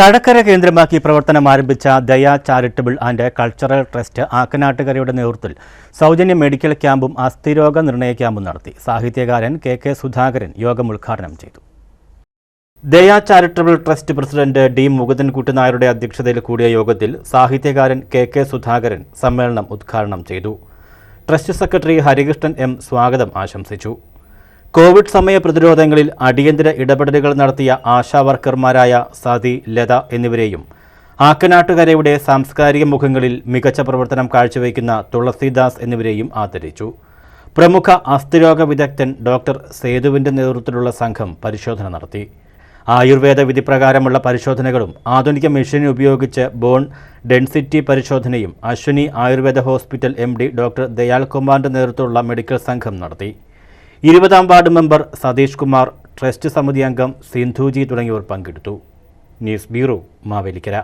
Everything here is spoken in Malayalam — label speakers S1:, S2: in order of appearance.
S1: തഴക്കര കേന്ദ്രമാക്കി പ്രവർത്തനം ആരംഭിച്ച Daya charitable and cultural trust ആക്കനാട്ടുകരയുടെ നേതൃത്വത്തിൽ സൗജന്യ മെഡിക്കൽ ക്യാമ്പും അസ്ഥിരോഗ നിർണയ ക്യാമ്പും നടത്തി. സാഹിത്യകാരൻ കെ കെ സുധാകരൻ യോഗം ഉദ്ഘാടനം ചെയ്തു. Daya charitable trust president D Mukundankutty നായരുടെ അധ്യക്ഷതയിൽ കൂടിയ യോഗത്തിൽ സാഹിത്യകാരൻ കെ കെ സുധാകരൻ സമ്മേളനം ഉദ്ഘാടനം ചെയ്തു. ട്രസ്റ്റ് സെക്രട്ടറി ഹരികൃഷ്ണൻ എം സ്വാഗതം ആശംസിച്ചു. കോവിഡ് സമയ പ്രതിരോധങ്ങളിൽ അടിയന്തര ഇടപെടലുകൾ നടത്തിയ ആശാ വർക്കർമാരായ സതി ലത എന്നിവരെയും ആക്കനാട്ടുകരയുടെ സാംസ്കാരിക മുഖങ്ങളിൽ മികച്ച പ്രവർത്തനം കാഴ്ചവെക്കുന്ന തുളസിദാസ് എന്നിവരെയും ആദരിച്ചു. പ്രമുഖ അസ്ഥിരോഗ വിദഗ്ധൻ ഡോക്ടർ സേതുവിന്റെ നേതൃത്വത്തിലുള്ള സംഘം പരിശോധന നടത്തി. ആയുർവേദ വിധി പ്രകാരമുള്ള പരിശോധനകളും ആധുനിക മെഷീൻ ഉപയോഗിച്ച് ബോൺ ഡെൻസിറ്റി പരിശോധനയും Ashwini Ayurveda hospital M doctor Dayal കുമാറിന്റെ നേതൃത്വത്തിലുള്ള മെഡിക്കൽ സംഘം നടത്തി. ഇരുപതാം ward member Satheesh Kumar trust സമിതി അംഗം സിന്ധുജി തുടങ്ങിയവർ പങ്കെടുത്തു. News bureau Mavelikkara.